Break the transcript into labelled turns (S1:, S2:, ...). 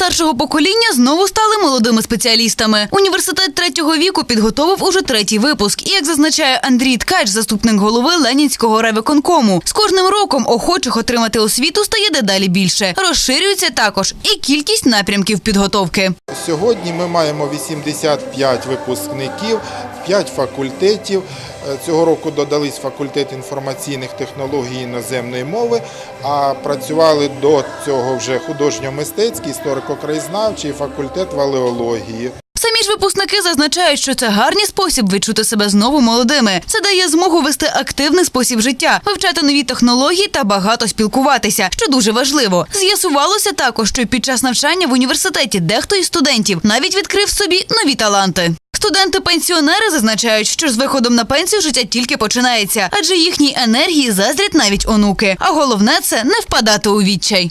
S1: старшого покоління знову стали молодими спеціалістами. Університет третього віку підготовив уже третій випуск. І як зазначає Андрій Ткач, заступник голови Ленінського райвиконкому, з кожним роком охочих отримати освіту стає дедалі більше. Розширюється також і кількість напрямків підготовки.
S2: Сьогодні ми маємо 85 випускників, 5 факультетів. Цього року додались факультет інформаційних технологій іноземної мови, а працювали до цього вже художньо-мистецький, історико-краєзнавчий факультет валеології.
S1: Самі ж випускники зазначають, що це гарний спосіб відчути себе знову молодими. Це дає змогу вести активний спосіб життя, вивчати нові технології та багато спілкуватися, що дуже важливо. З'ясувалося також, що під час навчання в університеті дехто із студентів навіть відкрив собі нові таланти. Студенти-пенсіонери зазначають, що з виходом на пенсію життя тільки починається, адже їхній енергії заздрять навіть онуки. А головне це не впадати у відчай.